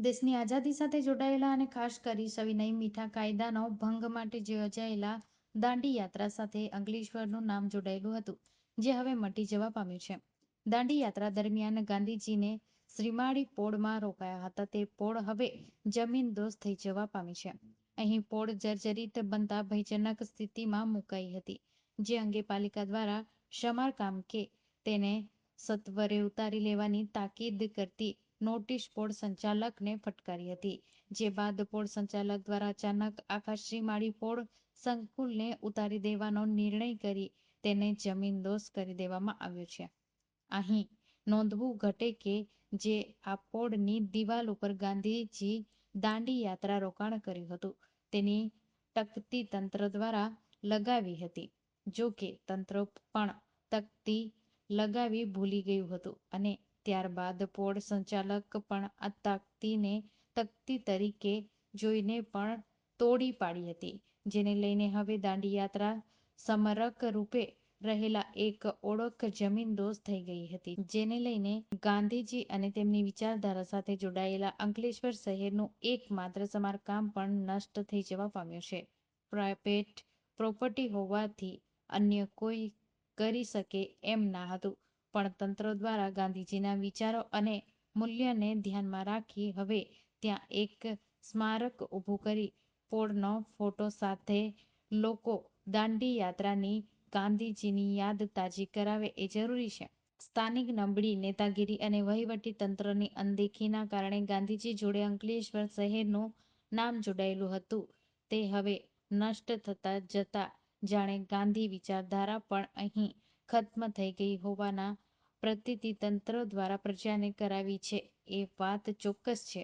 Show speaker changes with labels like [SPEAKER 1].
[SPEAKER 1] દેશની આઝાદી સાથે જોડાયેલા અને ખાસ કરી સવિનય મીઠા કાયદાનો ભંગ માટે યોજાયેલા દાંડી યાત્રા સાથે અંકલેશ્વરનું નામ જોડાયેલું હતું, જે હવે મટી જવા પામ્યું છે. દાંડી યાત્રા દરમિયાન ગાંધીજીને શ્રીમાળી પોળમાં રોકાયા હતા, તે પોળ હવે જમીન દોસ્ત થઈ જવા પામી છે. અહીં પોળ જર્જરિત બનતા ભયજનક સ્થિતિમાં મુકાઈ હતી, જે અંગે પાલિકા દ્વારા સમારકામ કે તેને સત્વરે ઉતારી લેવાની તાકીદ કરતી નોટિસ પોળ સંચાલકને ફટકારી હતી, જે બાદ બોર્ડ સંચાલક દ્વારા અચાનક આકાશી માળી પોળ સંકુલને ઉતારી દેવાનો નિર્ણય કરી તેને જમીનદોસ્ત કરી દેવામાં આવ્યો છે. અહીં નોંધવું ઘટે કે જે આ પોળની દિવાલ ઉપર ગાંધીજી દાંડી યાત્રા રોકાણ કર્યું હતું, તેની તકતી તંત્ર દ્વારા લગાવી હતી. જો કે તંત્ર પણ તકતી લગાવી ભૂલી ગયું હતું અને ત્યારબાદ પોળ સંચાલક પણ આ તકતીને તકતી તરીકે જોઈને પણ તોડી પાડી હતી, જેને લઈને હવે દાંડીયાત્રા સમરક રૂપે રહેલા એક ઓળખ જમીનદોસ્ત થઈ ગઈ હતી, જેને લઈને ગાંધીજી અને તેમની વિચારધારા સાથે જોડાયેલા અંકલેશ્વર શહેરનું એકમાત્ર સમારકામ પણ નષ્ટ થઈ જવા પામ્યું છે. પ્રાઇવેટ પ્રોપર્ટી હોવાથી અન્ય કોઈ કરી શકે એમ ના હતું પણ તંત્ર દ્વારા ગાંધીજીના વિચારો અને મૂલ્યને ધ્યાનમાં રાખી હવે ત્યાં એક સ્મારક ઊભું કરી પોળનો ફોટો સાથે લોકો દાંડી યાત્રાની ગાંધીજીની યાદ તાજી કરાવે એ જરૂરી છે. સ્થાનિક નબળી નેતાગીરી અને વહીવટી તંત્રની અનદેખીના કારણે ગાંધીજી જોડે અંકલેશ્વર શહેરનું નામ જોડાયેલું હતું. તે હવે નષ્ટ થતા જતા જાણે ગાંધી વિચારધારા પણ અહીં ખત્મ થઈ ગઈ હોવાના પ્રતિતિ તંત્ર દ્વારા પ્રજાને કરાવી છે. એ વાત ચોક્કસ છે.